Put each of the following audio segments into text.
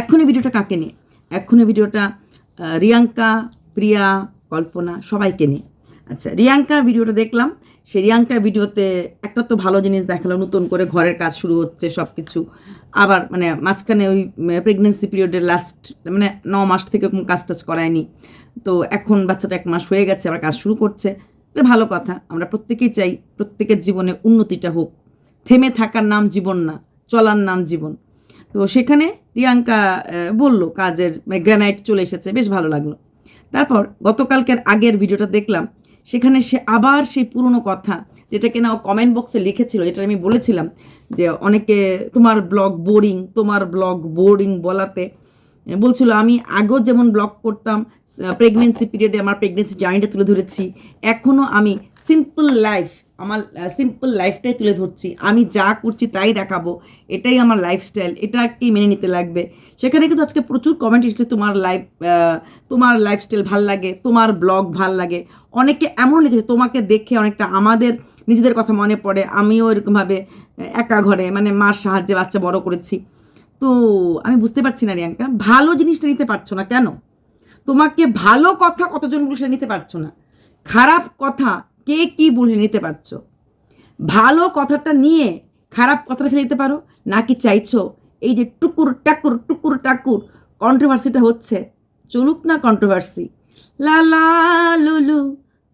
এখনই ভিডিওটা কাকে নিয়ে? এখনই ভিডিওটা রিয়াঙ্কা, প্রিয়া, কল্পনা সবাইকে নিয়ে। আচ্ছা রিয়াঙ্কার ভিডিওটা দেখলাম। সেই রিয়াঙ্কার ভিডিওতে একটা তো ভালো জিনিস দেখাল, নতুন করে ঘরের কাজ শুরু হচ্ছে সব কিছু আবার মানে মাঝখানে ওই প্রেগনেন্সি পিরিয়ডের লাস্ট মানে ন মাস থেকে কোনো কাজ টাজ করায়নি। তো এখন বাচ্চাটা এক মাস হয়ে গেছে, আবার কাজ শুরু করছে। এটা ভালো কথা, আমরা প্রত্যেকেই চাই প্রত্যেকের জীবনে উন্নতিটা হোক। থেমে থাকার নাম জীবন না, চলার নাম জীবন। তো সেখানে প্রিয়াঙ্কা আহ, বলল কাজের গ্রানাইট চলে এসেছে বেশ ভালো লাগল। তারপর গতকালকের আগের ভিডিওটা দেখলাম সেখানে সে আবার সেই পুরনো কথা যেটা কিনা ও কমেন্ট বক্সে লিখেছিল যেটা আমি বলেছিলাম যে অনেকে তোমার ব্লগ বোরিং তোমার ব্লগ বোরিং বলাতে বলছিল আমি আগেও যেমন ব্লগ করতাম প্রেগনেন্সি পিরিয়ডে আমার প্রেগনেন্সি জার্নিটা তুলে ধরেছি এখনও আমি সিম্পল লাইফ আমার সিম্পল লাইফটাই তুলে ধরছি। আমি যা করছি তাই দেখাবো। এটাই আমার লাইফস্টাইল এটাকেই মেনে নিতে লাগবে। সেখানে কিন্তু আজকে প্রচুর কমেন্ট এসেছে, তোমার লাইফ তোমার লাইফস্টাইল ভালো লাগে, তোমার ব্লগ ভালো লাগে। অনেকে এমন লিখেছে, তোমাকে দেখে অনেকটা আমাদের, নিজেদের কথা মনে পড়ে। আমিও এরকমভাবে একা ঘরে মানে মার সাহায্যে বাচ্চা বড় করেছি। তো আমি বুঝতে পারছি না রিয়াঙ্কা, ভালো জিনিসটা নিতে পারছ না কেন? তোমাকে ভালো কথা কতজন বলে নিতে পারছ না। খারাপ কথা কে কি বলে নিতে পারছ? ভালো কথাটা নিয়ে খারাপ কথাটা ফেলে দিতে পারো? নাকি চাইছো এই যে টুকুর টাকুর টুকুর টাকুর কন্ট্রোভার্সিটা হচ্ছে? চলুক না কন্ট্রোভার্সি লা লা লুলু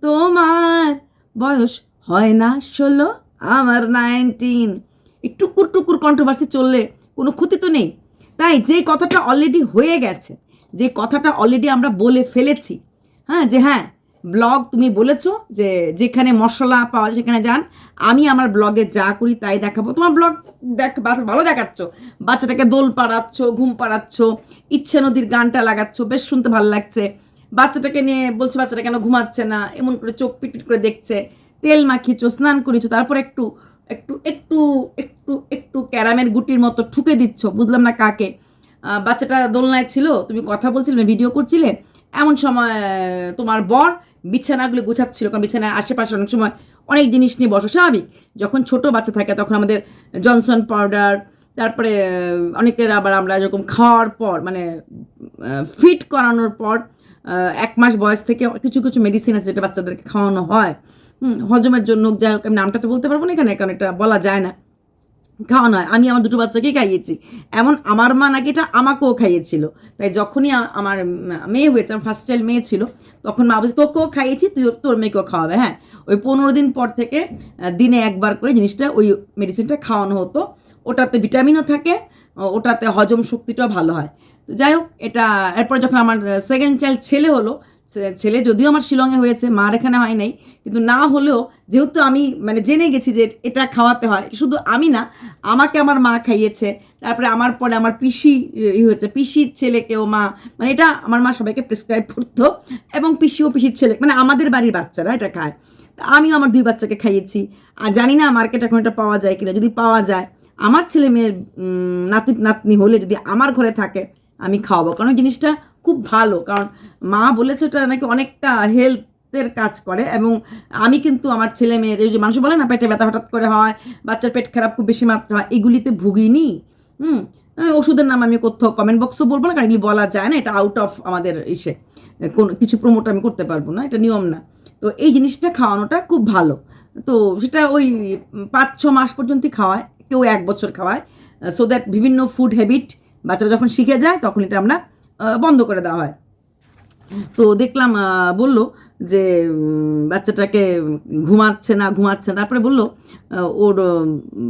তোমার বয়স হয় না ষোলো, আমার নাইনটিন। এই টুকুর টুকুর কন্ট্রোভার্সি চললে কোনো ক্ষতি তো নেই। তাই যে কথাটা অলরেডি হয়ে গেছে, যে কথাটা অলরেডি আমরা বলে ফেলেছি হ্যাঁ যে হ্যাঁ ব্লগ তুমি বলেছ যে যেখানে মশলা পাওয়া যায় সেখানে যান। আমি আমার ব্লগে যা করি তাই দেখাবো। তোমার ব্লগ দেখ ভালো দেখাচ্ছ। বাচ্চাটাকে দোল পাড়াচ্ছ, ঘুম পাড়াচ্ছ, ইচ্ছে নদীর গানটা লাগাচ্ছ, বেশ শুনতে ভালো লাগছে। বাচ্চাটাকে নিয়ে বলছো, বাচ্চাটা কেন ঘুমাচ্ছে না? এমন করে চোখ পিটপিট করে দেখছে। তেল মাখিয়েছো, স্নান করেছ তারপর একটু একটু একটু একটু একটু ক্যারামের গুটির মতো ঠুকে দিচ্ছ। বুঝলাম না কাকে। বাচ্চাটা দোলনায় ছিল, তুমি কথা বলছিলে, ভিডিও করছিলে। এমন সময়, তোমার বর বিছানাগুলো গুছাচ্ছিল, কারণ বিছানার আশেপাশে অনেক সময় অনেক জিনিস নিয়ে বসো স্বাভাবিক। যখন ছোট বাচ্চা থাকে তখন আমাদের জনসন পাউডার, তারপরে অনেকের আবার আমরা যেরকম খাওয়ার পর মানে ফিট করানোর পর এক মাস বয়স থেকে কিছু কিছু মেডিসিন আছে যেটা বাচ্চাদেরকে খাওয়ানো হয়। হজমের জন্য যাই হোক, আমি নামটা তো বলতে পারব না এখানে, কারণ এটা বলা যায় না। খাওয়ানো হয় আমি আমার দুটো বাচ্চাকেই খাইয়েছি। এমন আমার মা নাকি এটা আমাকেও খাইয়েছিল। তাই যখনই আমার মেয়ে হয়েছে, আমার ফার্স্ট চাইল্ড মেয়ে ছিল, তখন মা বলছে, তোকেও খাইয়েছি তুই তোর মেয়েকেও খাওয়াবে। হ্যাঁ ওই পনেরো দিন পর থেকে দিনে একবার করে জিনিসটা ওই মেডিসিনটা খাওয়ানো হতো। ওটাতে ভিটামিনও থাকে ওটাতে হজম শক্তিটাও ভালো হয়। তো যাই হোক, এটা, এরপর যখন আমার সেকেন্ড চাইল্ড ছেলে হলো ছেলে যদিও আমার শিলংয়ে হয়েছে, মার এখানে হয় নাই কিন্তু না হলেও যেহেতু আমি মানে জেনে গেছি যে এটা খাওয়াতে হয়, শুধু আমি না, আমাকে আমার মা খাইয়েছে, তারপরে আমার পরে আমার পিসি, ই হয়েছে, পিসির ছেলেকেও মা মানে এটা আমার মা সবাইকে প্রেসক্রাইব করতো, এবং পিসিও পিসির ছেলে মানে আমাদের বাড়ির বাচ্চারা এটা খায়। তা আমিও আমার দুই বাচ্চাকে খাইয়েছি। আর জানি না মার্কেট এখন এটা পাওয়া যায় কিনা, যদি পাওয়া যায়, আমার ছেলে মেয়ের নাতি, নাতনি হলে যদি আমার ঘরে থাকে, আমি খাওয়াবো। কারণ জিনিসটা খুব ভালো, কারণ মা বলেছে ওটা নাকি অনেকটা হেলথের কাজ করে এবং আমি কিন্তু আমার ছেলে মেয়ের, এই যে মানুষ বলে না পেটে ব্যথা হঠাৎ করে হয়, বাচ্চার পেট খারাপ খুব বেশি মাত্রা হয়, এগুলিতে ভুগিনি। হুম ওষুধের নাম আমি কোথাও কমেন্ট বক্সও বলব না, কারণ এগুলি বলা যায় না, এটা আউট অফ আমাদের ইসে। কোন, কিছু প্রমোট আমি করতে পারব না, এটা নিয়ম না। তো এই জিনিসটা খাওয়ানোটা খুব ভালো। তো সেটা ওই পাঁচ, ছ মাস পর্যন্তই খাওয়ায়, কেউ এক বছর খাওয়ায়। সো দ্যাট বিভিন্ন ফুড হ্যাবিট বাচ্চারা যখন শিখে যায়, তখন এটা আমরা বন্ধ করে দেওয়া হয়। তো দেখলাম বলল যে বাচ্চাটাকে ঘুমাচ্ছে না ঘুমাচ্ছে না। তারপরে বলল ওর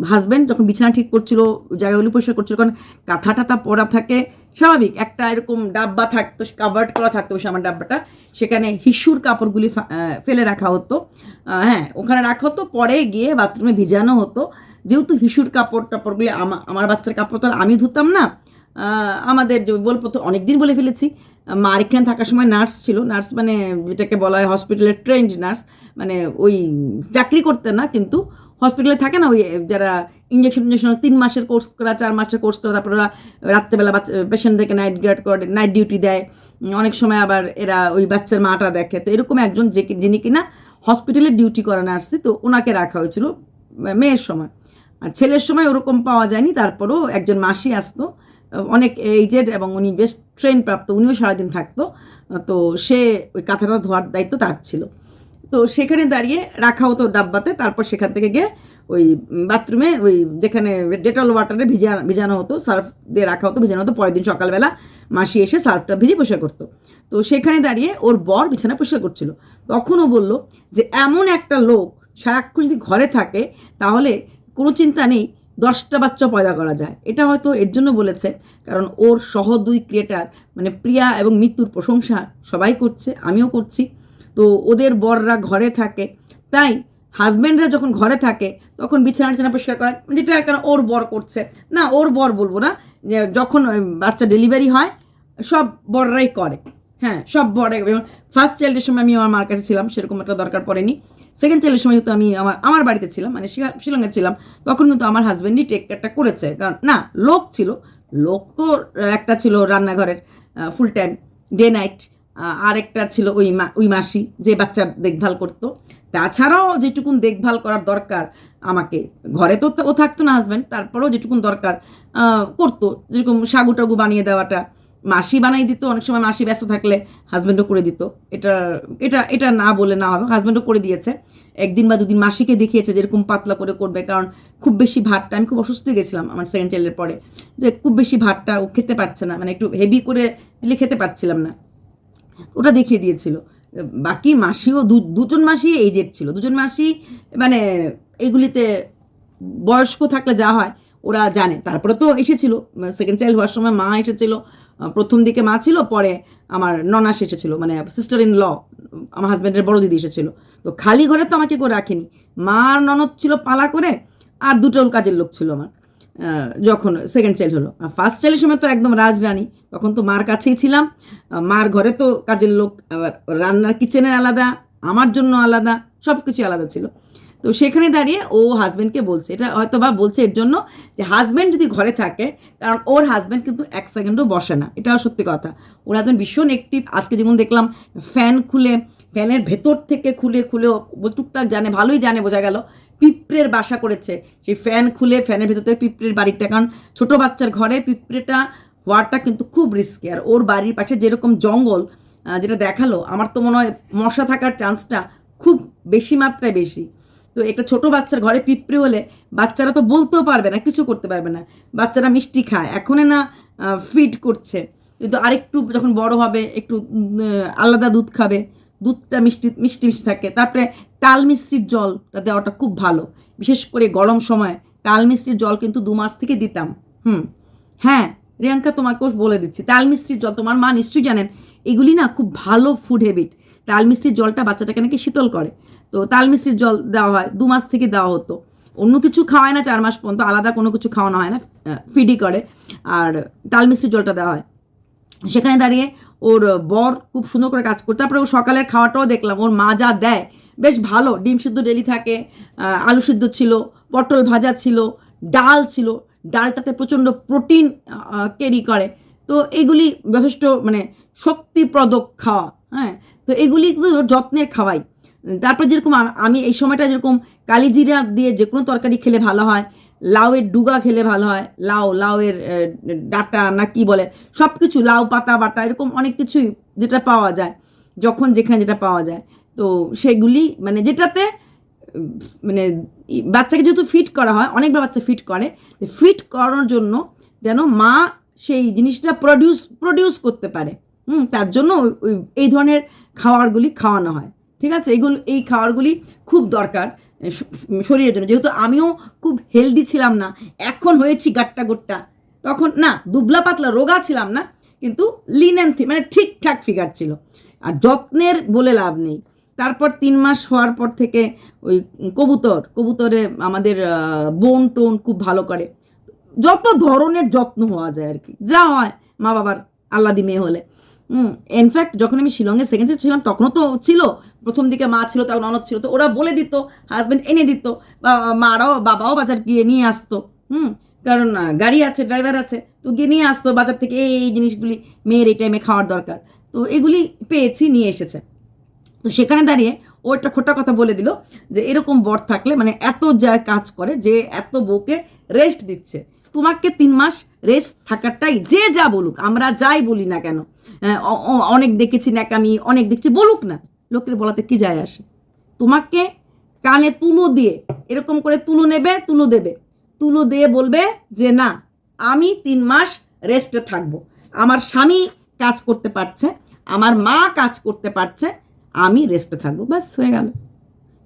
হাজব্যান্ড যখন বিছানা ঠিক করছিল জায়গাগুলি পরিষ্কার করছিল, কারণ কাঁথা টাথা পরা থাকে স্বাভাবিক। একটা এরকম ডাব্বা থাকতো কাভার্ড করা থাকতো সে আমার ডাব্বাটা। সেখানে হিসুর কাপড়গুলি ফেলে রাখা হতো। হ্যাঁ ওখানে রাখা হতো, পরে গিয়ে বাথরুমে ভিজানো হতো। যেহেতু হিসুর কাপড় টাপড়গুলি আমা- আমার বাচ্চার কাপড় তো আমি ধুতাম না আমাদের যে বলব তো অনেকদিন বলে ফেলেছি মার এখানে থাকার সময় নার্স ছিল। নার্স মানে যেটাকে বলা হয় হসপিটালের ট্রেন্ড নার্স। মানে ওই চাকরি করতে না, কিন্তু হসপিটালে থাকে না ওই যারা ইঞ্জেকশন ইঞ্জেকশন তিন মাসের কোর্স করা, চার মাসের কোর্স করা, তারপর ওরা রাত্রেবেলা বাচ্চা পেশেন্টদেরকে নাইট গার্ড করে নাইট ডিউটি দেয়। অনেক সময় আবার এরা ওই বাচ্চার মাটা দেখে। তো এরকম একজন যে যিনি কিনা হসপিটালে ডিউটি করা নার্সি তো ওনাকে রাখা হয়েছিল, মেয়ের সময়। আর ছেলের সময় ওরকম পাওয়া যায়নি, তারপরেও একজন মাসি আসতো। অনেক এইজেড এবং উনি বেশ ট্রেন প্রাপ্ত উনিও সারাদিন থাকতো। তো সে ওই কাঁথাটা ধোয়ার দায়িত্ব তার ছিল। তো সেখানে দাঁড়িয়ে রাখা হতো ডাব্বাতে, তারপর সেখান থেকে গিয়ে ওই বাথরুমে ওই যেখানে ডেটল ওয়াটারে ভিজা, ভিজানো হতো সার্ফ দিয়ে রাখা হতো, ভিজানো হতো। পরের দিন সকালবেলা মাসি এসে সার্ফটা ভিজে পরিষ্কার করতো। তো সেখানে দাঁড়িয়ে ওর বর বিছানা পরিষ্কার করছিল। তখন ও বলল যে, এমন একটা লোক সারাক্ষণ যদি ঘরে থাকে, তাহলে কোনো চিন্তা নেই দশটা বাচ্চা পয়দা করা যায়। এটা হয়তো এর জন্য বলেছে, কারণ ওর সহ দুই ক্রিয়েটার মানে প্রিয়া এবং মৃত্যুর প্রশংসা সবাই করছে, আমিও করছি। তো ওদের বররা ঘরে থাকে। তাই হাজব্যান্ডরা যখন ঘরে থাকে, তখন বিছানা টিছানা পরিষ্কার করা যেটা কেন ওর বর করছে। না, ওর বর বলব না যখন বাচ্চা ডেলিভারি হয়, সব বররাই করে। হ্যাঁ সব বড় এবং ফার্স্ট চাইল্ডের সময় আমি আমার মার কাছে ছিলাম, সেরকম একটা দরকার পড়েনি। সেকেন্ড চাইল্ডের সময় যেহেতু আমি আমার আমার বাড়িতে ছিলাম মানে শিলা- শিলংয়ে ছিলাম, তখন কিন্তু আমার হাজব্যান্ডই টেক কেয়ারটা করেছে। কারণ, না, লোক ছিল, লোক তো একটা ছিল রান্নাঘরের ফুল টাইম ডে নাইট আর একটা ছিল ওই মা, ওই মাসি, যে বাচ্চার দেখভাল করতো। তাছাড়াও যেটুকুন দেখভাল করার দরকার আমাকে, ঘরে তো ও থাকতো না হাজব্যান্ড তারপরেও যেটুকুন দরকার করতো, যেরকম সাগু টাগু বানিয়ে দেওয়াটা মাসি বানাই দিত, অনেক সময় মাসি ব্যস্ত থাকলে হাজব্যান্ডও করে দিত। এটা এটা এটা না বলে না হবে হাজব্যান্ডও করে দিয়েছে। একদিন বা দুদিন মাসিকে দেখিয়েছে যেরকম পাতলা করে করবে, কারণ খুব বেশি ভাতটা, আমি খুব অসুস্থ গেছিলাম আমার সেকেন্ড চাইল্ডের পরে, যে খুব বেশি ভাতটা ও খেতে পারছে না মানে একটু হেভি করে দিলে খেতে পারছিলাম না। ওটা দেখিয়ে দিয়েছিল। বাকি মাসিও দুজন মাসি এইজেড ছিল। দুজন মাসি মানে এগুলিতে বয়স্ক থাকলে যা হয়, ওরা জানে। তারপরে তো এসেছিল সেকেন্ড চাইল্ড হওয়ার সময় মা এসেছিল প্রথম দিকে মা ছিল, পরে আমার ননাস এসেছিল মানে সিস্টার ইন ল আমার হাজব্যান্ডের বড় দিদি এসেছিল। তো খালি ঘরে তো আমাকে কেউ রাখেনি। মার ননদ ছিল পালা করে, আর দুটো কাজের লোক ছিল আমার যখন সেকেন্ড চাইল্ড হলো। আর ফার্স্ট চাইল্ডের সময় তো একদম রাজরানী, তখন তো মার কাছেই ছিলাম। মার ঘরে তো কাজের লোক, আবার রান্নার কিচেনের আলাদা, আমার জন্য আলাদা সব কিছু আলাদা ছিল। তো সেখানে দাঁড়িয়ে ও হাজব্যান্ডকে বলছে। এটা হয়তো বা বলছে এর জন্য যে হাজব্যান্ড যদি ঘরে থাকে, কারণ ওর হাজব্যান্ড কিন্তু এক সেকেন্ডও বসে না। এটাও সত্যি কথা। ওর হাজব্যান্ড ভীষণ একটি আজকে যেমন দেখলাম ফ্যান খুলে ফ্যানের ভেতর থেকে খুলে খুলে টুকটাক জানে, ভালোই জানে, বোঝা গেল। পিঁপড়ের বাসা করেছে। সেই ফ্যান খুলে ফ্যানের ভেতর থেকে পিঁপড়ের বাড়িটা। কারণ ছোটো বাচ্চার ঘরে পিঁপড়েটা হওয়াটা কিন্তু খুব রিস্কি আর ওর বাড়ির পাশে যেরকম জঙ্গল যেটা দেখাল, আমার তো মনে হয় মশা থাকার চান্সটা খুব বেশি মাত্রায় বেশি। তো একটা ছোট বাচ্চার ঘরে পিঁপড়ে হলে বাচ্চারা তো বলতেও পারবে না, কিছু করতে পারবে না। বাচ্চারা মিষ্টি খায় এখনই না ফিড করছে। কিন্তু আরেকটু যখন বড় হবে, একটু আলাদা দুধ খাবে, দুধটা মিষ্টি মিষ্টি মিষ্টি থাকে। তারপরে তাল মিষ্টির জলটা দেওয়াটা খুব ভালো। বিশেষ করে গরম সময় তাল মিষ্টির জল কিন্তু দু মাস থেকে দিতাম। হুম। হ্যাঁ রিয়াঙ্কা তোমাকেও বলে দিচ্ছি, তাল মিষ্টির জল, তোমার মা নিশ্চয়ই জানেন, এগুলি না খুব ভালো ফুড হ্যাবিট তাল মিষ্টির জলটা বাচ্চাটাকে নাকি শীতল করে। তো তাল মিষ্টির জল দেওয়া হয়, দু মাস থেকে দেওয়া হতো। অন্য কিছু খাওয়ায় না, চার মাস পর্যন্ত, আলাদা কোনো কিছু খাওয়ানো হয় না ফিডি করে। আর তাল মিষ্টির জলটা দেওয়া হয়। সেখানে দাঁড়িয়ে ওর বর খুব সুন্দর করে কাজ করতো। তারপরে ও সকালের খাওয়াটাও দেখলাম, ওর মা যা দেয়, বেশ ভালো। ডিম সিদ্ধ ডেলি থাকে আলু সিদ্ধ ছিল, পটল ভাজা ছিল, ডাল ছিল। ডালটাতে প্রচণ্ড প্রোটিন ক্যারি করে। তো এগুলি যথেষ্ট মানে শক্তিপ্রদক খাওয়া হ্যাঁ? তো এগুলি যত্নের খাওয়াই। তারপর যেরকম আমি এই সময়টা যেরকম কালিজিরা দিয়ে যে কোনো তরকারি খেলে ভালো হয়, লাউয়ের ডুগা খেলে ভালো হয়, লাউ, লাউয়ের ডাটা না কি বলে সব কিছু লাউ, পাতা, বাটা, এরকম অনেক কিছুই যেটা পাওয়া যায়, যখন যেখানে যেটা পাওয়া যায়। তো সেগুলি মানে যেটাতে মানে বাচ্চাকে যেহেতু ফিট করা হয়, অনেকবার বাচ্চা ফিট করে ফিট করানোর জন্য যেন মা সেই জিনিসটা প্রডিউস প্রডিউস করতে পারে। হুম, তার জন্য এই ধরনের খাবারগুলি খাওয়ানো হয়। ঠিক আছে? এগুলো, এই খাবারগুলি খুব দরকার শরীরের জন্য। যেহেতু আমিও খুব হেলদি ছিলাম না, এখন হয়েছি গাট্টা গোট্টা। তখন, না, দুবলা পাতলা রোগা ছিলাম না, কিন্তু লিন মানে ঠিকঠাক ফিগার ছিল। আর যত্নের বলে লাভ নেই। তারপর তিন মাস হওয়ার পর থেকে ওই কবুতর, কবুতরে আমাদের বোন টোন খুব ভালো করে। যত ধরনের যত্ন হওয়া যায় আর কি। যা হয় মা বাবার আল্লাদি মেয়ে হলে। ইনফ্যাক্ট যখন আমি শিলংয়ে সেকেন্ড ইয়ার ছিলাম, তখনও তো ছিল, প্রথম দিকে মা ছিল, তখন ননদ ছিল, তো ওরা বলে দিত হাজব্যান্ড এনে দিত, বা মারাও, বাবাও বাজার গিয়ে নিয়ে আসতো, হুম, কারণ গাড়ি আছে ড্রাইভার আছে, তো গিয়ে নিয়ে আসতো, বাজার থেকে এই জিনিসগুলি মেয়ের এই টাইমে খাওয়ার দরকার, তো এগুলি পেয়েছি, নিয়ে এসেছে। তো সেখানে দাঁড়িয়ে ও একটা খোটা কথা বলে দিল, যে এরকম বর থাকলে মানে এত যা কাজ করে, যে এত বউকে রেস্ট দিচ্ছে তোমাকে তিন মাস রেস্ট থাকাটাই যে যা বলুক, আমরা যাই বলি না কেন। অনেক দেখেছি ন্যাকামি, অনেক দেখছি, বলুক না। লোকের বলাতে কি যায় আসে? তোমাকে কানে তুলো দিয়ে, এরকম করে তুলো নেবে, তুলো দেবে। তুলো দিয়ে বলবে যে, না, আমি তিন মাস রেস্টে থাকব। আমার স্বামী কাজ করতে পারছে, আমার মা কাজ করতে পারছে, আমি রেস্টে থাকব। ব্যাস, হয়ে গেল।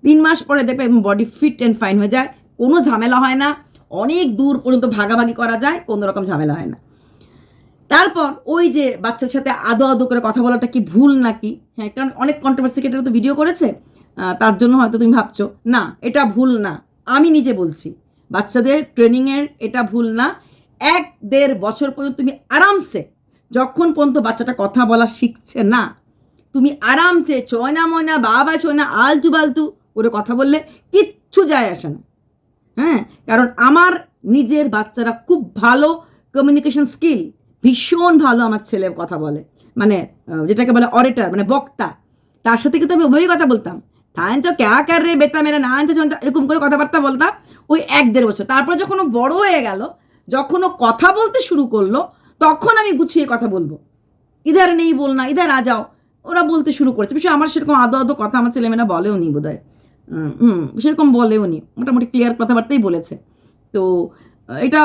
তিন মাস পরে দেখবে বডি ফিট অ্যান্ড ফাইন হয়ে যায়, কোনো ঝামেলা হয় না। অনেক দূর পর্যন্ত ভাগাভাগি করা যায়, কোনো রকম ঝামেলা হয় না। তারপর ওই যে বাচ্চার সাথে আদো আদো করে কথা বলাটা কি ভুল নাকি? হ্যাঁ কারণ অনেক কন্ট্রোভার্সি এটা তো ভিডিও করেছে তার জন্য হয়তো তুমি ভাবছ, না, এটা ভুল না। আমি নিজে বলছি, বাচ্চাদের ট্রেনিংয়ের এটা ভুল না। এক দেড় বছর পর্যন্ত তুমি আরামসে, যখন পর্যন্ত বাচ্চাটা কথা বলা শিখছে না, তুমি আরামসে চয়না ময়না, বাবা চয়না, আলতু বালতু করে কথা বললে কিচ্ছু যায় আসে না। হ্যাঁ কারণ আমার নিজের বাচ্চারা খুব ভালো কমিউনিকেশন স্কিল ভীষণ ভালো আমার ছেলে কথা বলে। মানে যেটাকে বলে অরেটার মানে বক্তা। তার সাথে কিন্তু আমি ওভাবেই কথা বলতাম। তাই তো ক্যা কার রে বেতা মেরা না আনতে এরকম করে কথাবার্তা বলতাম ওই এক দেড় বছর। তারপর যখন ও বড় হয়ে গেল, যখন ও কথা বলতে শুরু করল, তখন আমি গুছিয়ে কথা বলব। ইধার নেই বল না ইধার আ যাও। ওরা বলতে শুরু করেছে। বিষয় আমার সেরকম আদো আদো কথা আমার ছেলেমেয়েরা বলেও নি বোধ হয় সেরকম বলেও নি। মোটামুটি ক্লিয়ার কথাবার্তাই বলেছে। তো, এটা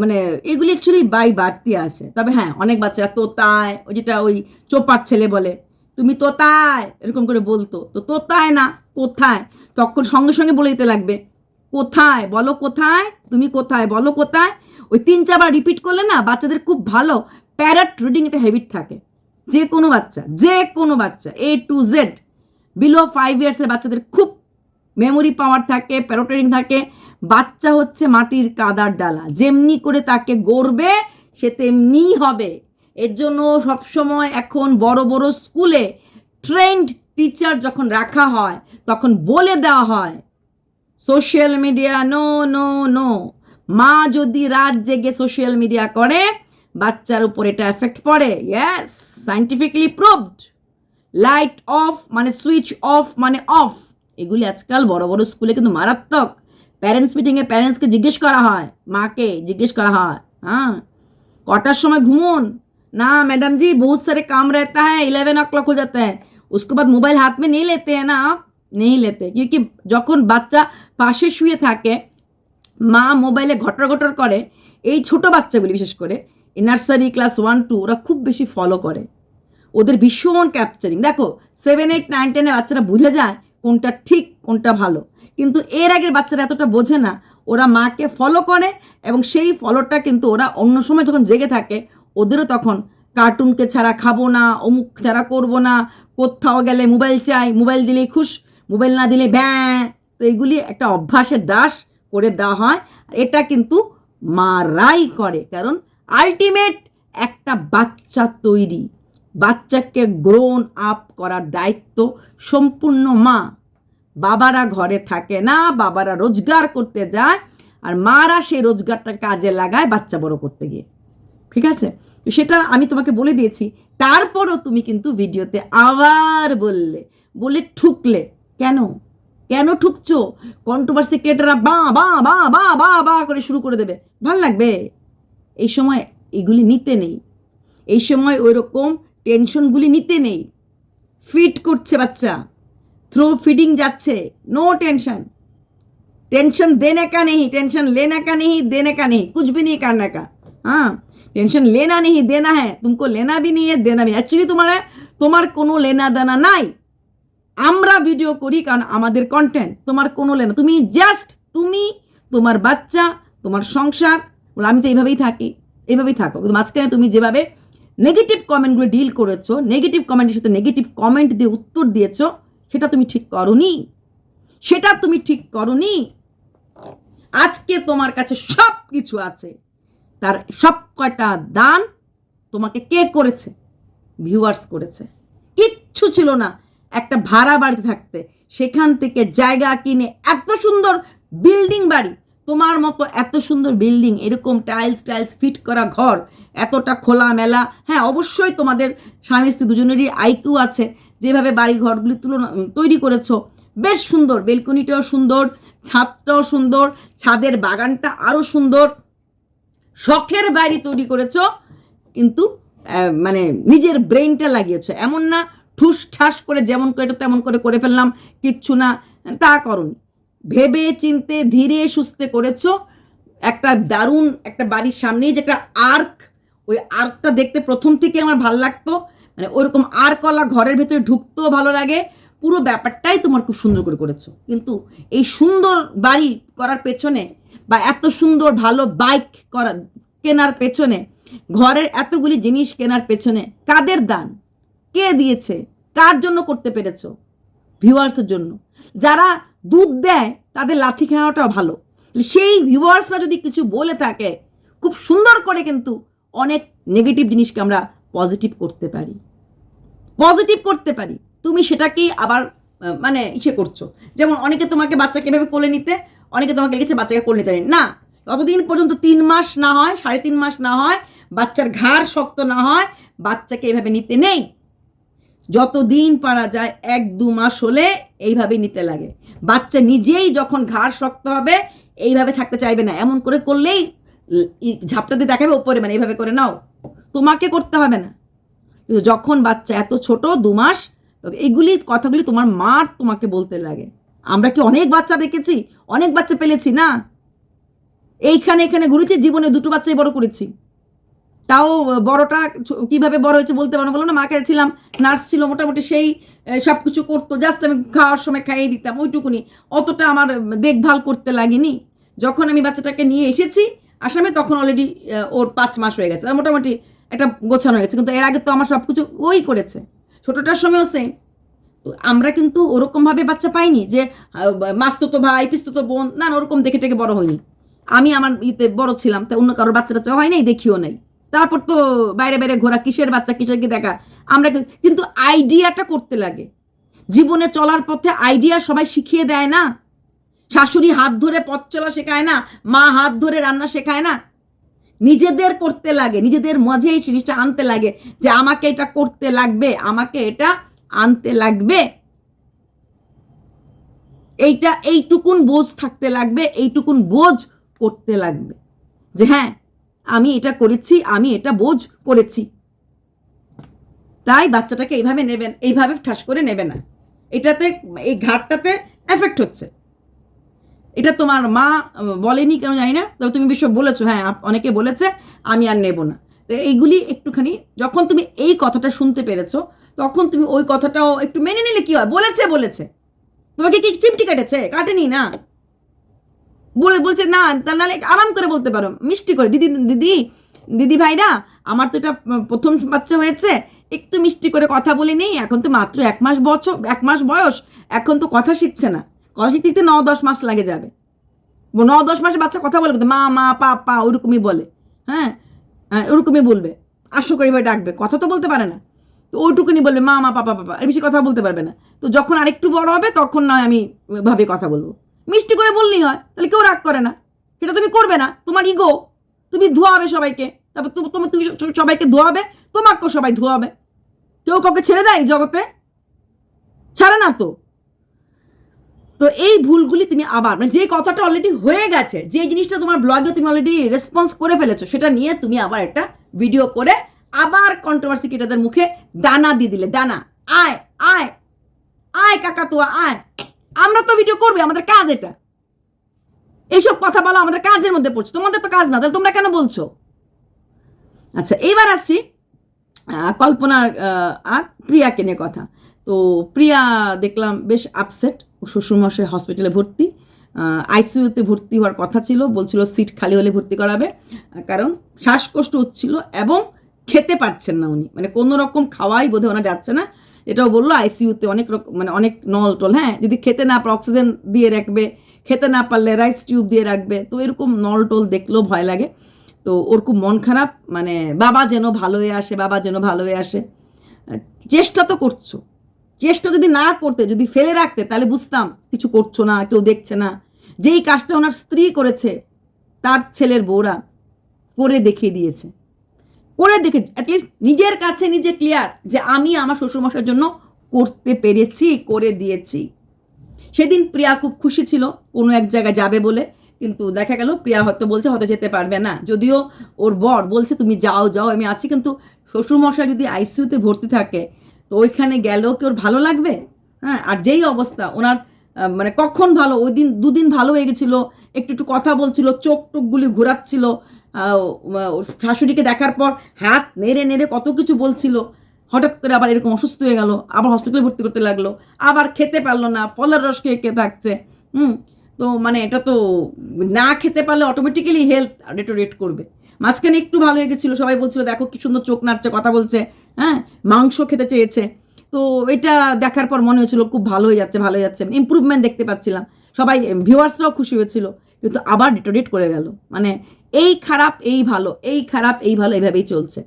মানে এগুলি অ্যাকচুয়ালি বাই বাড়তি আসে তবে হ্যাঁ অনেক বাচ্চারা তোতায়, ওই যেটা ওই চোপার ছেলে বলে, তুমি তোতায়! এরকম করে বলতো। তো তোতায় না, কোথায়? তখন সঙ্গে সঙ্গে বলে দিতে লাগবে, কোথায়? বলো কোথায়? তুমি কোথায়? বলো কোথায়? ওই তিন চারবার রিপিট করলে না, বাচ্চাদের খুব ভালো প্যারাট রিডিং একটা হ্যাবিট থাকে। যে কোনো বাচ্চা, যে কোনো বাচ্চা A to Z below five ইয়ার্সের বাচ্চাদের খুব মেমোরি পাওয়ার থাকে, প্যারোটেরিং থাকে, বাচ্চা হচ্ছে মাটির কাদার ডালা। যেমনি করে তাকে গড়বে, সে তেমনিই হবে। এর জন্য সবসময় এখন বড় বড় স্কুলে ট্রেন্ড টিচার যখন রাখা হয়, তখন বলে দেওয়া হয়, social media, no no no. মা যদি রাত জেগে সোশ্যাল মিডিয়া করে, বাচ্চার উপর এটা এফেক্ট পড়ে। Yes scientifically proved light off মানে সুইচ অফ মানে অফ এগুলি আজকাল বড় বড় স্কুলে কিন্তু মারাত্মক প্যারেন্টস মিটিংয়ে প্যারেন্টসকে জিজ্ঞেস করা হয় মাকে জিজ্ঞেস করা হয় হ্যাঁ কটার সময় घूमोन ना मैडम जी बहुत सारे काम रहता है इलेवन ओ क्लॉक हो जाता है उसके बाद मोबाइल हाथ में नहीं लेते हैं ना आप नहीं लेते क्योंकि যখন বাচ্চা পাশে শুয়ে থাকে মা মোবাইলে ঘটর ঘটর করে এই ছোট বাচ্চাগুলি বিশেষ করে এই নার্সারি ক্লাস ওয়ান টু ওরা খুব বেশি ফলো করে ওদের ভীষণ ক্যাপচারিং দেখো সেভেন এইট নাইন টেনে বাচ্চারা বুঝে যায় কোনটা ঠিক, কোনটা ভালো। কিন্তু এর আগের বাচ্চারা এতটা বোঝে না। ওরা মাকে ফলো করে এবং সেই ফলোটা কিন্তু ওরা অন্য সময় যখন জেগে থাকে, ওদেরও তখন কার্টুনকে ছাড়া খাব না, অমুক ছাড়া করব না, কোথাও গেলে মোবাইল চাই, মোবাইল দিলেই খুশ, মোবাইল না দিলে ব্যাঁ। তো এগুলি একটা অভ্যাসের দাস করে দেওয়া হয়। এটা কিন্তু মারাই করে। কারণ আলটিমেট একটা বাচ্চা তৈরি। বাচ্চাকে গ্রোন আপ করার দায়িত্ব সম্পূর্ণ মা। বাবারা ঘরে থাকে না, বাবারা রোজগার করতে যায় আর মারা সেই রোজগারটা কাজে লাগায় বাচ্চা বড় করতে গিয়ে। ঠিক আছে? সেটা আমি তোমাকে বলে দিয়েছি। তারপরও তুমি কিন্তু ভিডিওতে আবার বললে, বলে ঠুকলে। কেন? কেন ঠুকছো? কন্ট্রোভার্সি ক্রিয়েটাররা বা বা বা বা বা বা করে শুরু করে দেবে। ভালো লাগবে? এই সময় এগুলি নিতে নেই। এই সময় ওই রকম টেনশনগুলি নিতে নেই ফিট করছে বাচ্চা थ्रू फीडिंग যাচ্ছে नो टेंशन टेंशन देने का नहीं टेंशन लेने का नहीं देने का नहीं कुछ भी नहीं करने का हाँ টেনশন लेना नहीं देना है तुमको लेना भी नहीं है देना भी অ্যাকচুয়ালি তোমার তোমার কোনো লেনা দেনা নাই আমরা ভিডিও করি কারণ আমাদের কন্টেন্ট তোমার কোনো লেনা তুমি জাস্ট তুমি তোমার বাচ্চা তোমার সংসার বলে আমি তো এইভাবেই থাকি এইভাবেই থাকো কিন্তু মাঝখানে তুমি যেভাবে নেগেটিভ কমেন্টগুলো ডিল করেছ নেগেটিভ কমেন্টের সাথে নেগেটিভ কমেন্ট দিয়ে উত্তর দিয়েছ, সেটা তুমি ঠিক করনি। সেটা তুমি ঠিক করনি। আজকে তোমার কাছে সব কিছু আছে। তার সব কয়টা দান তোমাকে কে করেছে? ভিউয়ার্স করেছে। কিচ্ছু ছিল না একটা ভাড়া বাড়িতে থাকতে। সেখান থেকে জায়গা কিনে এত সুন্দর বিল্ডিং বাড়ি তোমার মতো এত সুন্দর বিল্ডিং এরকম টাইলস টাইলস ফিট করা ঘর, এতটা খোলা মেলা হ্যাঁ অবশ্যই তোমাদের স্বামী স্ত্রী দুজনেরই আইকিউ আছে। যেভাবে বাড়ি ঘরগুলি তুলনা তৈরি করেছ, বেশ সুন্দর। বেলকনিটাও সুন্দর, ছাদটাও সুন্দর, ছাদের বাগানটা আরও সুন্দর। শখের বাড়ি তৈরি করেছ, কিন্তু মানে নিজের ব্রেনটা লাগিয়েছ। এমন না ঠুস ঠাস করে যেমন করে তেমন করে করে ফেললাম, কিচ্ছু না, তা করনি। ভেবে চিনতে, ধীরে সুস্থে করেছ। একটা দারুণ একটা বাড়ির সামনেই যে একটা আর্ক, ওই আর্কটা দেখতে প্রথম থেকে আমার ভালো লাগতো। মানে ওরকম আর্কওয়ালা ঘরের ভেতরে ঢুকতেও ভালো লাগে। পুরো ব্যাপারটাই তোমার খুব সুন্দর করে করেছ। কিন্তু এই সুন্দর বাড়ি করার পেছনে বা এত সুন্দর ভালো বাইক করা কেনার পেছনে, ঘরের এতগুলি জিনিস কেনার পেছনে কাদের দান? কে দিয়েছে? কার জন্য করতে পেরেছ? ভিউয়ার্সের জন্য। যারা দুধ দেয়, তাদের লাঠি খাওয়াটাও ভালো। সেই ভিউয়ার্সরা যদি কিছু বলে থাকে, খুব সুন্দর করে কিন্তু অনেক নেগেটিভ জিনিসকে আমরা পজিটিভ করতে পারি। পজিটিভ করতে পারি। তুমি সেটাকেই আবার মানে ইসে করছ। যেমন অনেকে তোমাকে বাচ্চাকে এভাবে কোলে নিতে, অনেকে তোমাকে লিখেছে বাচ্চাকে কোলে নিতে। না ততদিন পর্যন্ত তিন মাস না হয়, সাড়ে তিন মাস না হয়, বাচ্চার ঘাড় শক্ত না হয়, বাচ্চাকে এভাবে নিতে নেই যত দিন পারা যায় এক দু মাস হলে এইভাবেই নিতে লাগে। বাচ্চা নিজেই যখন ঘাড় শক্ত হবে, এইভাবে থাকতে চাইবে না। এমন করে করলেই ঝাপটা দিয়ে দেখাবে ওপরে মানে এইভাবে করে নাও। তোমাকে করতে হবে না। কিন্তু যখন বাচ্চা এত ছোট, দু মাস এইগুলি কথাগুলি তোমার মার তোমাকে বলতে লাগে। আমরা কি অনেক বাচ্চা দেখেছি? অনেক বাচ্চা পেলেছি না? এইখানে এখানে ঘুরেছি, জীবনে দুটো বাচ্চাই বড় করেছি। তাও বড়টা কীভাবে বড় হয়েছে বলতে পারো বলো না মাকে ছিলাম, নার্স ছিল, মোটামুটি সেই সব কিছু করতো। জাস্ট আমি খাওয়ার সময় খাইয়ে দিতাম, ওইটুকুনি। অতটা আমার দেখভাল করতে লাগেনি। যখন আমি বাচ্চাটাকে নিয়ে এসেছি, আসামে তখন অলরেডি ওর পাঁচ মাস হয়ে গেছে। মোটামুটি একটা গোছানো হয়ে গেছে। কিন্তু এর আগে তো আমার সব কিছু ওই করেছে। ছোটোটার সময়ও সেম আমরা কিন্তু ওরকমভাবে বাচ্চা পাইনি যে মাস্তুতো ভাই পিস্তুতো বোন। না ওরকম দেখে টেকে বড় হয়নি। আমি আমার ইতে বড় ছিলাম, তা অন্য কারোর বাচ্চা টাচ্চা হয় নাই, দেখিও নাই। তারপর তো বাইরে বাইরে ঘোরা, কিসের বাচ্চা, কিসের কি দেখা? আমরা কিন্তু আইডিয়াটা করতে লাগে। জীবনে চলার পথে আইডিয়া সবাই শিখিয়ে দেয় না। শাশুড়ি হাত ধরে পথ চলা শেখায় না, মা হাত ধরে রান্না শেখায় না। নিজেদের করতে লাগে, নিজেদের মাঝে এই জিনিসটা আনতে লাগে যে আমাকে এটা করতে লাগবে, আমাকে এটা আনতে লাগবে। এইটা, এইটুকুন বোঝ থাকতে লাগবে, এইটুকুন বোঝ করতে লাগবে। যে হ্যাঁ আমি এটা করেছি, আমি এটা বোঝ করেছি। তাই বাচ্চাটাকে এইভাবে নেবেন, এইভাবে ঠাস করে নেবে না। এটাতে, এই ঘাটটাতে এফেক্ট হচ্ছে। এটা তোমার মা বলেনি কেন জানি না, তবে তুমি বিশ্ব বলেছ হ্যাঁ অনেকে বলেছে, আমি আর নেব না। তো এইগুলি একটুখানি, যখন তুমি এই কথাটা শুনতে পেরেছ, তখন তুমি ওই কথাটাও একটু মেনে নিলে কি হয়? বলেছে বলেছে। তোমাকে কি চিমটি কাটেছে? কাটেনি না? বলে বলছে, না নাহলে আরাম করে বলতে পারো। মিষ্টি করে। দিদি দিদি দিদি ভাইরা, আমার তো এটা প্রথম বাচ্চা হয়েছে। একটু মিষ্টি করে কথা বলে নেই। এখন তো মাত্র এক মাস বছর, এক মাস বয়স। এখন তো কথা শিখছে না। কথা শিখতে শিখতে ন দশ মাস লাগে যাবে। ন দশ মাসে বাচ্চা কথা বলে মা মা, পা পা, ওরকমই বলে। হ্যাঁ? হ্যাঁ ওরকমই বলবে। আশো করে ডাকবে। কথা তো বলতে পারে না। তো ওইটুকুনি বলবে, মা মা পাপা পাপা আর বেশি কথা বলতে পারবে না। তো যখন আরেকটু বড় হবে, তখন নয় আমি ভাবে কথা বলব। মিষ্টি করে বললেই হয়, তাহলে কেউ রাগ করে না। সেটা তুমি করবে না, তোমার ইগো তুমি ধোয়াবে সবাইকে। তারপর তুমি তুমি তুমি সবাইকে ধোয়াবে, তোমাকেও সবাই ধোয়াবে। কেউ কাউকে ছেড়ে দেয় জগতে? ছাড়ে না তো। তো এই ভুলগুলি তুমি আবার মানে যে কথাটা অলরেডি হয়ে গেছে, যে জিনিসটা তোমার ব্লগে তুমি অলরেডি রেসপন্স করে ফেলেছো, সেটা নিয়ে তুমি আবার একটা ভিডিও করে আবার কন্ট্রোভার্সি ক্রিয়েটারদের মুখে দানা দিয়ে দিলে। দানা, আয় আয় আয় কাকাতুয়া, আয়। আমরা তো ভিডিও করবে আমাদের কাজ এটা। এইসব কথা বলা আমাদের কাজের মধ্যে পড়ছে। তোমাদের তো কাজ না, তাহলে তোমরা কেন বলছো? আচ্ছা এইবার আসছি কল্পনার আর প্রিয়াকে নিয়ে কথা। তো প্রিয়া দেখলাম বেশ আপসেট শ্বশুরমশাই হসপিটালে ভর্তি আইসিইউতে ভর্তি হওয়ার কথা ছিল, বলছিল সিট খালি হলে ভর্তি করাবে, কারণ শ্বাসকষ্ট হচ্ছিল এবং খেতে পারছেন না উনি। মানে কোনো রকম খাওয়াই বোধহয় ওনার যাচ্ছে না। এটাও বলল আইসিইউতে অনেক রকম মানে অনেক নল টল হ্যাঁ? যদি খেতে না পারে অক্সিজেন দিয়ে রাখবে, খেতে না পারলে রাইস টিউব দিয়ে রাখবে, তো এরকম নল টোল দেখলেও ভয় লাগে। তো ওর খুব মন খারাপ মানে বাবা যেন ভালো হয়ে আসে, বাবা যেন ভালো হয়ে আসে। চেষ্টা তো করছ। চেষ্টা যদি না করতে, যদি ফেলে রাখতে, তাহলে বুঝতাম কিছু করছ না, কেউ দেখছে না। যেই কাজটা ওনার স্ত্রী করেছে, তার ছেলের বউরা করে দেখিয়ে দিয়েছে। করে দেখে অ্যাটলিস্ট নিজের কাছে নিজে ক্লিয়ার যে আমি আমার শ্বশুরমশার জন্য করতে পেরেছি, করে দিয়েছি। সেদিন প্রিয়া খুব খুশি ছিল, কোনো এক জায়গায় যাবে বলে, কিন্তু দেখা গেল প্রিয়া হয়তো বলছে, হয়তো যেতে পারবে না। যদিও ওর বর বলছে, তুমি যাও যাও, আমি আছি। কিন্তু শ্বশুরমশাই যদি আইসিইউতে ভর্তি থাকে, তো ওইখানে গেলেও কি ওর ভালো লাগবে? হ্যাঁ আর যেই অবস্থা, ওনার মানে কখন ভালো, ওই দিন, দুদিন ভালো হয়ে গেছিল, একটু একটু কথা বলছিল চোখ টোকগুলি ঘোরাচ্ছিল শাশুড়িকে দেখার পর হাত নেড়ে নেড়ে কত কিছু বলছিল। হঠাৎ করে আবার এরকম অসুস্থ হয়ে গেল, আবার হসপিটালে ভর্তি করতে লাগল, আবার খেতে পারল না, ফলের রস খেয়ে খেয়ে থাকছে, হুম? তো মানে এটা তো না খেতে পারলে অটোমেটিক্যালি হেলথ রেটোরেট করবে। মাঝখানে একটু ভালো হয়ে গেছিল, সবাই বলছিল, দেখো কি সুন্দর চোখ নাড়ছে, কথা বলছে হ্যাঁ? মাংস খেতে চেয়েছে। তো এটা দেখার পর মনে হয়েছিল, খুব ভালো হয়ে যাচ্ছে, ভালো হয়ে যাচ্ছে। ইম্প্রুভমেন্ট দেখতে পাচ্ছিলাম। সবাই ভিউয়ার্সরাও খুশি হয়েছিল। কিন্তু আবার ডিটোরেট করে গেল। মানে এই খারাপ, এই ভালো, এই খারাপ, এই ভালো এইভাবেই চলছে।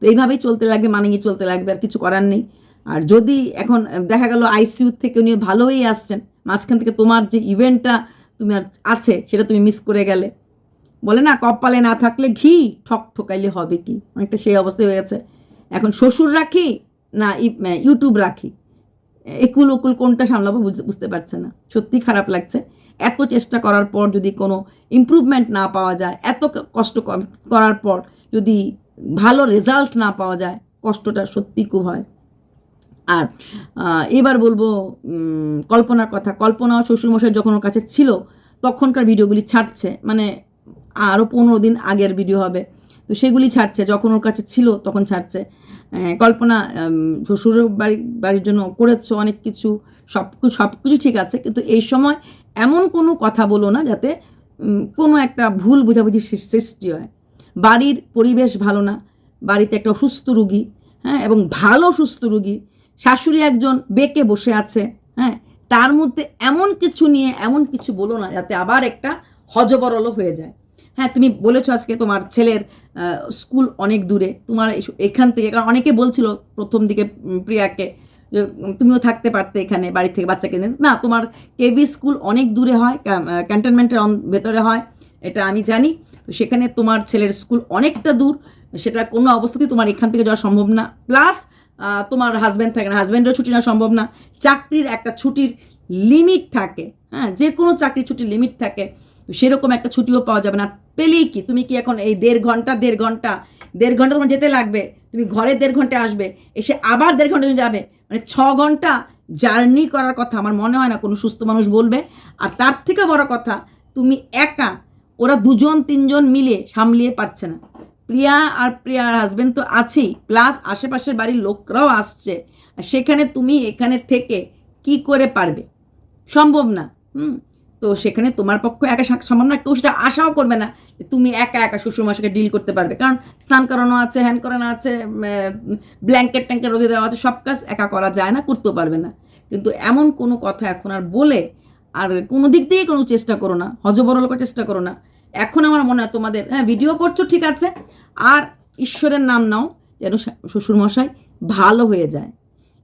তো এইভাবেই চলতে লাগবে, মানিয়ে চলতে লাগবে, আর কিছু করার নেই। আর যদি এখন দেখা গেল আইসিইউ থেকে উনি ভালো হয়েই আসছেন, মাঝখান থেকে তোমার যে ইভেন্টটা তুমি আর আছে, সেটা তুমি মিস করে গেলে। বলে না, কপালে না থাকলে ঘি ঠক ঠকাইলে হবে কি? অনেকটা সেই অবস্থায় হয়ে গেছে। এখন শ্বশুর রাখি না ইউটিউব রাখি? একুল ওকুল কোনটা সামলাবো বুঝ- বুঝতে পারছে না। সত্যি খারাপ লাগছে। এত চেষ্টা করার পর যদি কোনো ইমপ্রুভমেন্ট না পাওয়া যায়, এত কষ্ট করার পর যদি ভালো রেজাল্ট না পাওয়া যায়, কষ্টটা সত্যি খুব হয়। আর এবার বলব কল্পনার কথা। কল্পনা শ্বশুরমশাই যখন ওর কাছে ছিল, তখনকার ভিডিওগুলি ছাড়ছে। মানে আরও পনেরো দিন আগের ভিডিও হবে। তো সেগুলি ছাড়ছে। যখন ওর কাছে ছিল, তখন ছাড়ছে। কল্পনা শ্বশুর বাড়ি, বাড়ির জন্য করেছ অনেক কিছু সব সব কিছু ঠিক আছে। কিন্তু এই সময় এমন কোনো কথা বলো না যাতে কোনো একটা ভুল বোঝাবুঝি সৃষ্টি হয়। বাড়ির পরিবেশ ভালো না, বাড়িতে একটা অসুস্থ রুগী হ্যাঁ এবং ভালো সুস্থ রুগী, শাশুড়ি একজন বেঁকে বসে আছে হ্যাঁ তার মধ্যে এমন কিছু নিয়ে এমন কিছু বলো না যাতে আবার একটা হজবরল হয়ে যায়। হ্যাঁ তুমি বলেছ আজকে তোমার ছেলের স্কুল অনেক দূরে, তোমার এখান থেকে, কারণ অনেকে বলছিল প্রথম দিকে প্রিয়াকে যে, তুমিও থাকতে পারতে এখানে বাড়ি থেকে বাচ্চাকে নিয়ে। না, তোমার কেবি স্কুল অনেক দূরে হয় ক্যান্টনমেন্টের ভেতরে হয়, এটা আমি জানি। তো সেখানে তোমার ছেলের স্কুল অনেকটা দূর, সেটা কোনো অবস্থাতেই তোমার এখান থেকে যাওয়া সম্ভব না। প্লাস তোমার হাজব্যান্ড থাকে না হাজব্যান্ডেরও ছুটি নেওয়া সম্ভব না। চাকরির একটা ছুটির লিমিট থাকে হ্যাঁ যে কোনো চাকরির ছুটির লিমিট থাকে সেরকম একটা ছুটিও পাওয়া যাবে না। পেলেই কি, তুমি কি এখন এই দেড় ঘণ্টা দেড় ঘণ্টা দেড় ঘণ্টা তোমার যেতে লাগবে, তুমি ঘরে দেড় ঘণ্টা আসবে, এসে আবার দেড় ঘণ্টা তুমি যাবে মানে ছ ঘণ্টা জার্নি করার কথা আমার মনে হয় না কোনো সুস্থ মানুষ বলবে। আর তার থেকে বড় কথা, তুমি একা, ওরা দুজন, তিনজন মিলে সামলিয়ে পারছে না। প্রিয়া আর প্রিয়ার হাজব্যান্ড তো আছেই প্লাস আশেপাশের বাড়ির লোকরাও আসছে। সেখানে তুমি এখানে থেকে কি করে পারবে? সম্ভব না, হুম? তো সেখানে তোমার পক্ষে একা সা- সম্ভব না কেউ সেটা আশাও করবে না তুমি একা একা শ্বশুরমশাকে ডিল করতে পারবে। কারণ স্নান করানো আছে, হ্যান করানো আছে ব্ল্যাঙ্কেট ট্যাঙ্কেট রোদে দেওয়া আছে, সব কাজ একা করা যায় না, করতেও পারবে না। কিন্তু এমন কোনো কথা এখন আর বলে আর কোনো দিক দিয়েই কোনো চেষ্টা করো না হজবরল করার চেষ্টা করো না। এখন আমার মনে হয় তোমাদের হ্যাঁ ভিডিও করছ, ঠিক আছে, আর ঈশ্বরের নাম নাও যেন শ্বশুরমশাই ভালো হয়ে যায়।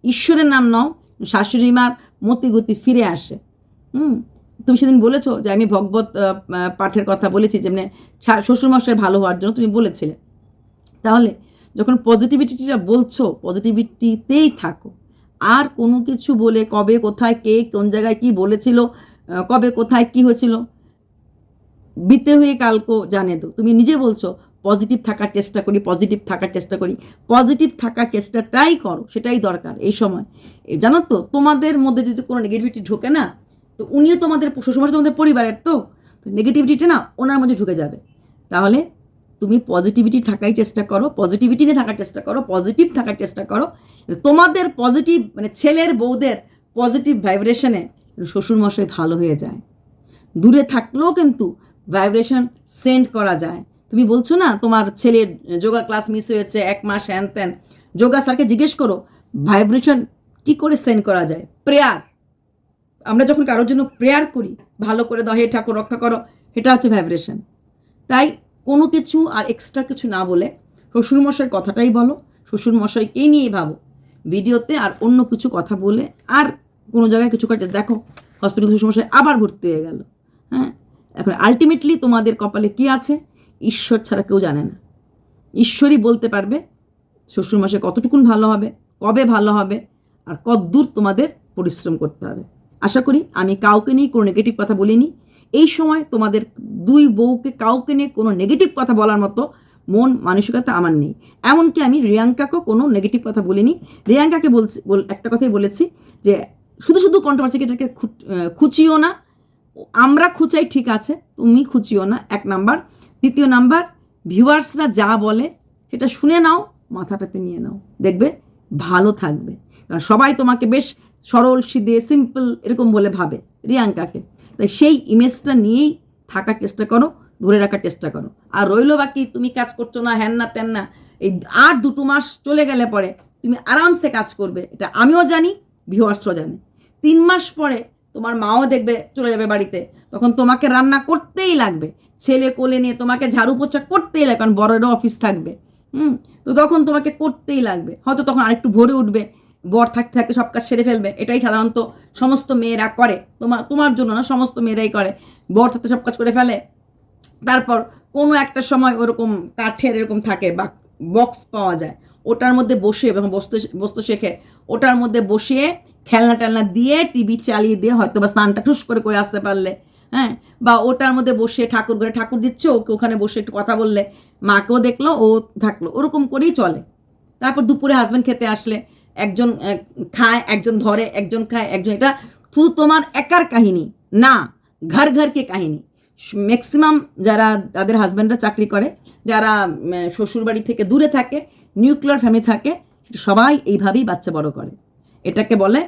ঈশ্বরের নাম নাও শাশুড়ি মার মতিগতি ফিরে আসে। হুম? তুমি সেদিন বলেছ যে আমি ভগবত পাঠের কথা বলেছি যেমনি শ্বশুরমশাই ভালো হওয়ার জন্য তুমি বলেছিলে। তাহলে যখন পজিটিভিটিটা বলছো পজিটিভিটিতেই থাকো। আর কোনো কিছু বলে কবে কোথায়, কে কোন জায়গায় কি বলেছিল কবে কোথায় কি হয়েছিল, বিতে হয়ে কালকো জানে তো তুমি নিজে বলছো পজিটিভ থাকার চেষ্টা করি পজিটিভ থাকার চেষ্টা করি। পজিটিভ থাকার চেষ্টাটাই করো, সেটাই দরকার এই সময়। জানো তো, তোমাদের মধ্যে যদি কোনো নেগেটিভিটি ঢোকে না তো উনিও তোমাদের শ্বশুরমশাই তোমাদের পরিবারের, তো? তো নেগেটিভিটিটা না ওনার মধ্যে ঢুকে যাবে। তাহলে তুমি পজিটিভিটি থাকাই চেষ্টা করো পজিটিভিটি নিয়ে থাকার চেষ্টা করো পজিটিভ থাকার চেষ্টা করো। তোমাদের পজিটিভ মানে ছেলের বউদের পজিটিভ ভাইব্রেশনে শ্বশুরমশাই ভালো হয়ে যায়। দূরে থাকলেও কিন্তু ভাইব্রেশন সেন্ড করা যায়। তুমি বলছো না, তোমার ছেলের যোগা ক্লাস মিস হয়েছে, এক মাস হ্যান ত্যান। যোগা স্যারকে জিজ্ঞেস করো ভাইব্রেশন কি করে সেন্ড করা যায়? প্রেয়ার। আমরা যখন কারোর জন্য প্রেয়ার করি, ভালো করে দাও, হে ঠাকুর রক্ষা করো, এটা হচ্ছে ভাইব্রেশন তাই কোনো কিছু আর এক্সট্রা কিছু না বলে শ্বশুরমশাইয়ের কথাটাই বলো শ্বশুরমশাইকেই নিয়ে ভাবো। ভিডিওতে আর অন্য কিছু কথা বলে আর কোনো জায়গায় কিছু কাজে দেখো হসপিটাল শ্বশুরমশাই আবার ভর্তি হয়ে গেল। হ্যাঁ? এখন আলটিমেটলি তোমাদের কপালে কি আছে? ঈশ্বর ছাড়া কেউ জানে না। ঈশ্বরই বলতে পারবে শ্বশুরমশাই কতটুকুন ভালো হবে, কবে ভালো হবে, আর কতদূর তোমাদের পরিশ্রম করতে হবে। আশা করি আমি কাউকে নিয়ে কোনো নেগেটিভ কথা বলিনি। এই সময় তোমাদের দুই বউকে কাউকে নিয়ে কোনো নেগেটিভ কথা বলার মতো মন মানসিকতা আমার নেই। এমনকি আমি রিয়াঙ্কাকেও কোনো নেগেটিভ কথা বলিনি। রিয়াঙ্কাকে বলছি, বল- একটা কথাই বলেছি যে শুধু শুধু কন্ট্রোভার্সিটাকে খুঁচিও না। আমরা খুঁচাই ঠিক আছে, তুমি খুঁচিও না, এক নাম্বার। দ্বিতীয় নাম্বার, ভিউয়ার্সরা যা বলে সেটা শুনে নাও, মাথা পেতে নিয়ে নাও। দেখবে, ভালো থাকবে। কারণ সবাই তোমাকে বেশ সরল সিধে সিম্পল এরকম বলে ভাবে রিয়াঙ্কাকে। তাই সেই ইমেজটা নিয়েই থাকার চেষ্টা করো, ধরে রাখার চেষ্টা করো। আর রইল বাকি, তুমি কাজ করছ না, হ্যান না, ত্যান না, এই আর দুটো মাস চলে গেলে পরে তুমি আরামসে কাজ করবে, এটা আমিও জানি ভিউয়ার্সরাও জানে। তিন মাস পরে তোমার মাও দেখবে চলে যাবে বাড়িতে, তখন তোমাকে রান্না করতেই লাগবে, ছেলে কোলে নিয়ে তোমাকে ঝাড়ু পোছা করতেই লাগবে, কারণ বড়েরও অফিস থাকবে, হুম, তো তখন তোমাকে করতেই লাগবে, হয়তো তখন আরেকটু ভরে উঠবে বর থাকতে থাকতে সব কাজ সেরে ফেলবে। এটাই সাধারণত সমস্ত মেয়েরা করে। তোমার তোমার জন্য না, সমস্ত মেয়েরাই করে। বর থাকতে সব কাজ করে ফেলে। তারপর কোনো একটা সময় ওরকম কাঠের এরকম থাকে বা বক্স পাওয়া যায়। ওটার মধ্যে বসে এবং বসতে বসতে শেখে, ওটার মধ্যে বসিয়ে খেলনা টেলনা দিয়ে টিভি চালিয়ে দিয়ে হয়তো বা স্নানটা ঠুস করে করে আসতে পারলে। হ্যাঁ? বা ওটার মধ্যে বসে ঠাকুর ঘরে ঠাকুর দিচ্ছে, ওকে ওখানে বসে একটু কথা বললে। মাকেও দেখল, ও থাকল। ওরকম করেই চলে। তারপর দুপুরে হাজব্যান্ড খেতে আসলে। একজন খায়, একজন ধরে, একজন খায়, একজন, এটা শুধু তোমার একার কাহিনী, না, ঘর ঘরকে কাহিনী। ম্যাক্সিমাম যারা, তাদের হাজব্যান্ডরা চাকরি করে, যারা শ্বশুরবাড়ি থেকে দূরে থাকে নিউক্লিয়ার ফ্যামিলি থাকে, সবাই এইভাবেই বাচ্চা বড় করে। এটাকে বলে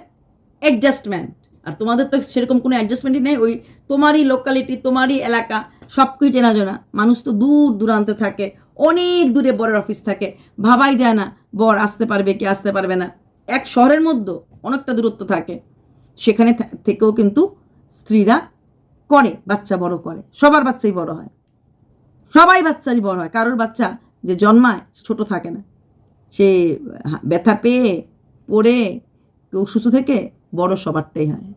অ্যাডজাস্টমেন্ট আর তোমাদের তো সেরকম কোনো অ্যাডজাস্টমেন্টই নেই, ওই তোমারই লোকালিটি তোমারই এলাকা সব কিছু চেনা জানা। মানুষ তো দূর দূরান্তে থাকে অনেক দূরে বরের অফিস থাকে। ভাবাই যায় না, বর আসতে পারবে কি আসতে পারবে না। এক শহরের মধ্যে অনেকটা দূরত্ব থাকে। সেখানে থেকেও কিন্তু স্ত্রীরা করে, বাচ্চা বড় করে। সবার বাচ্চাই বড় হয়। সবাই বাচ্চারই বড় হয়। কারোর বাচ্চা যে জন্মায় ছোট থাকে না। সে ব্যথা পেয়ে, পড়ে, কেউ সুস্থ থেকে বড় সবারটাই হয়।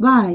বাই